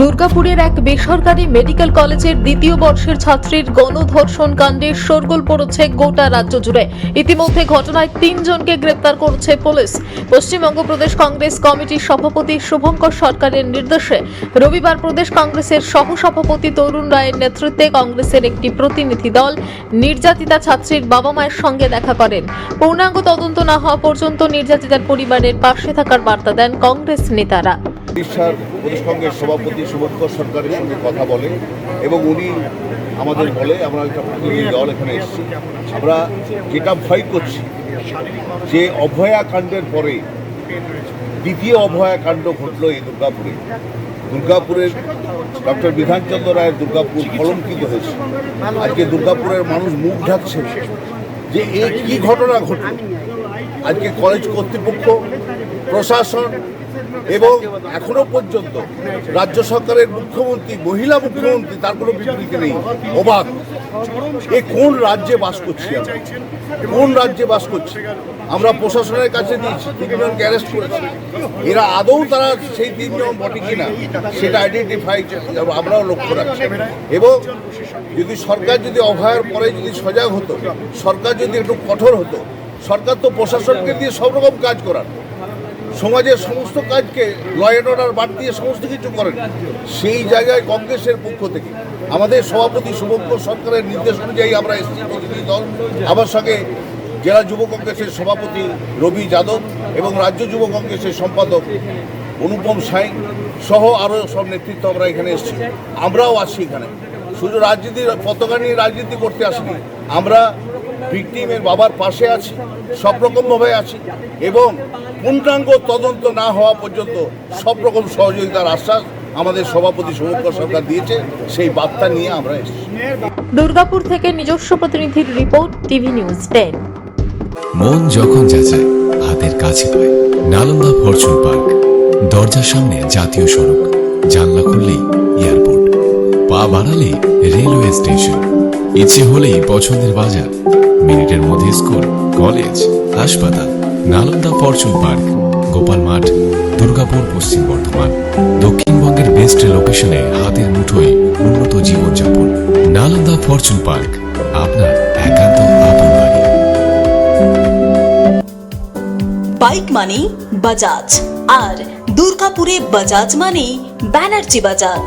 দুর্গাপুরের এক বেসরকারি মেডিকেল কলেজের দ্বিতীয় বর্ষের ছাত্রীর গণধর্ষণ কাণ্ডে শোরগোল পড়েছে গোটা রাজ্য জুড়ে। ইতিমধ্যে ঘটনায় তিনজনকে গ্রেপ্তার করেছে পুলিশ। পশ্চিমবঙ্গ প্রদেশ কংগ্রেস কমিটির সভাপতি শুভঙ্কর সরকারের নির্দেশে রবিবার প্রদেশ কংগ্রেসের সহসভাপতি তরুণ রায়ের নেতৃত্বে কংগ্রেসের একটি প্রতিনিধি দল নির্যাতিতা ছাত্রীর বাবা মায়ের সঙ্গে দেখা করেন। পূর্ণাঙ্গ তদন্ত না হওয়া পর্যন্ত নির্যাতিতার পরিবারের পাশে থাকার বার্তা দেন কংগ্রেস নেতারা। উড়িষ্যার প্রদেশ কংগ্রেস সভাপতি শুভঙ্কর সরকারের সঙ্গে কথা বলে এবং উনি আমাদের বলে আমরা একটা প্রতিনিধি দল এখানে এসেছি। আমরা যেটা ভয় করছি, যে অভয়া কাণ্ডের পরে দ্বিতীয় অভয়া কাণ্ড ঘটলো এই দুর্গাপুরে। দুর্গাপুরের ডক্টর বিধানচন্দ্র রায়ের দুর্গাপুর কলঙ্কিত হয়েছে। আজকে দুর্গাপুরের মানুষ মুখ ঢাকছে যে এই কী ঘটনা ঘটল? আজকে কলেজ কর্তৃপক্ষ, প্রশাসন এবং এখনও পর্যন্ত রাজ্য সরকারের মুখ্যমন্ত্রী, মহিলা মুখ্যমন্ত্রী, তার কোনো বিবৃতি নেই। অবাক। এ কোন রাজ্যে বাস করছি কোন রাজ্যে বাস করছি? আমরা প্রশাসনের কাছে দিয়েছি, তিনজনকে অ্যারেস্ট করেছি। এরা আদৌ তারা সেই তিনজন বটে কিনা, সেটা আইডেন্টিফাই আমরাও লক্ষ্য রাখছি। এবং যদি সরকার যদি অভয়ের পরে যদি সজাগ হতো, সরকার যদি একটু কঠোর হতো, সরকার তো প্রশাসনকে দিয়ে সব রকম কাজ করার। সমাজের সমস্ত কাজকে ল অ্যান্ড অর্ডার বাদ দিয়ে সমস্ত কিছু করেন, সেই জায়গায় কংগ্রেসের পক্ষ থেকে, আমাদের সভাপতি শুভঙ্কর সরকারের নির্দেশ অনুযায়ী আমরা এসেছি প্রতিনিধি দল। আমার সঙ্গে জেলা যুব কংগ্রেসের সভাপতি রবি যাদব এবং রাজ্য যুব কংগ্রেসের সম্পাদক অনুপম সাই সহ আরও সব নেতৃত্ব আমরা এখানে এসেছি। আমরাও আছি এখানে। শুধু রাজনীতির পতাকা নিয়ে রাজনীতি করতে আসিনি, আমরা ভিকটিমের বাবার পাশে আছি, সব রকমভাবে আছি এবং পূর্ণাঙ্গ তদন্ত না হওয়া পর্যন্ত সব রকম সহযোগিতার আশ্বাস আমাদের সভাপতি শুভঙ্কর সরকার দিয়েছে সেই বার্তা নিয়ে আমরা এসেছি। দুর্গাপুর থেকে নিজস্ব প্রতিনিধির রিপোর্ট টিভি নিউজ টেন। মন যখন যাচায় হাতের কাছে পায়। নালন্দা ফরচুন পার্ক দরজার সামনে জাতীয় সড়ক জানলা খুললেই এয়ারপোর্ট। পা বাড়ালে রেলওয়ে স্টেশন। ইচ্ছে হলেই পছন্দের বাজার মিনিটের মধ্যে স্কুল কলেজ হাসপাতাল। নালন্দা ফরচুন পার্ক, গোপাল মাঠ, দুর্গাপুর পশ্চিম বর্ধমান, দক্ষিণবঙ্গের বেস্ট লোকেশনে হাতের মুঠোয় উন্নত জীবনযাপন। নালন্দা ফরচুন পার্ক, আপনার একান্ত আপন বাড়ি। বাইক মানেই বাজাজ আর দুর্গাপুরে বাজাজ মানেই ব্যানার্জি বাজাজ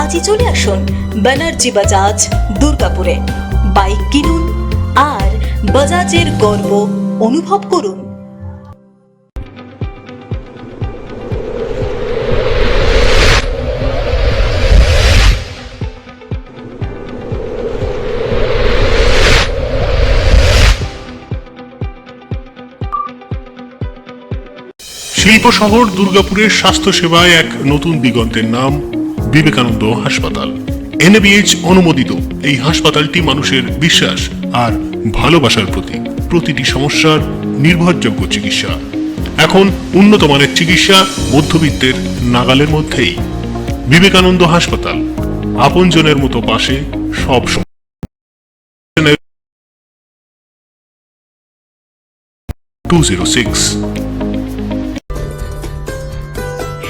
আজই চলে আসুন ব্যানার্জি বাজাজ দুর্গাপুরে। বাইক কিনুন আর বাজাজের গর্ব অনুভব করুন। শিল্প শহর দুর্গাপুরের স্বাস্থ্যসেবায় এক নতুন দিগন্তের নাম বিবেকানন্দ হাসপাতাল। এনএবিএইচ অনুমোদিত এই হাসপাতালটি মানুষের বিশ্বাস আর ভালোবাসার প্রতীক। প্রতিটি সমস্যার নির্ভরযোগ্য চিকিৎসা। এখন উন্নত মানের চিকিৎসা মধ্যবিত্তের নাগালের মধ্যেই। বিবেকানন্দ হাসপাতাল, আপনজনের মতো পাশে সব সময় টু জিরো সিক্স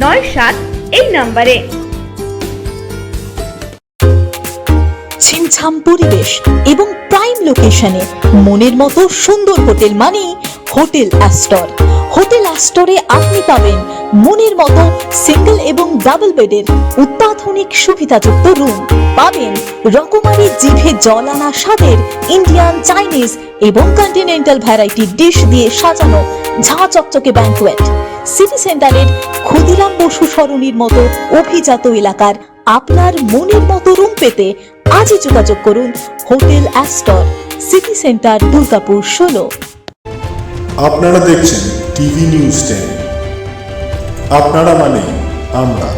নয় সাত এই নম্বরে। ছিমছাম পরিবেশ এবং প্রাইম লোকেশনে মনের মতো সুন্দর হোটেল মানে হোটেল অ্যাস্টর। হোটেল অ্যাস্টরে আপনি পাবেন মনের মতো সিঙ্গেল এবং ডাবল বেডের অত্যাধুনিক সুবিধাযুক্ত রুম। পাবেন রকমারি জিভে জল আনা স্বাদের ইন্ডিয়ান চাইনিজ এবং কন্টিনেন্টাল ভ্যারাইটি ডিশ দিয়ে সাজানো ঝাঁ চকচকে ব্যাঙ্কোয়েট। সিটি সেন্টারের ক্ষুদিরাম বসু সরণির মতো অভিজাত এলাকার আপনার মনের মতো রুম পেতে আজই যোগাযোগ করুন hotel Astor city centre Durgapur ষোলো। আপনারা দেখছেন টিভি নিউজ টেন। আপনারা মানে আমরা।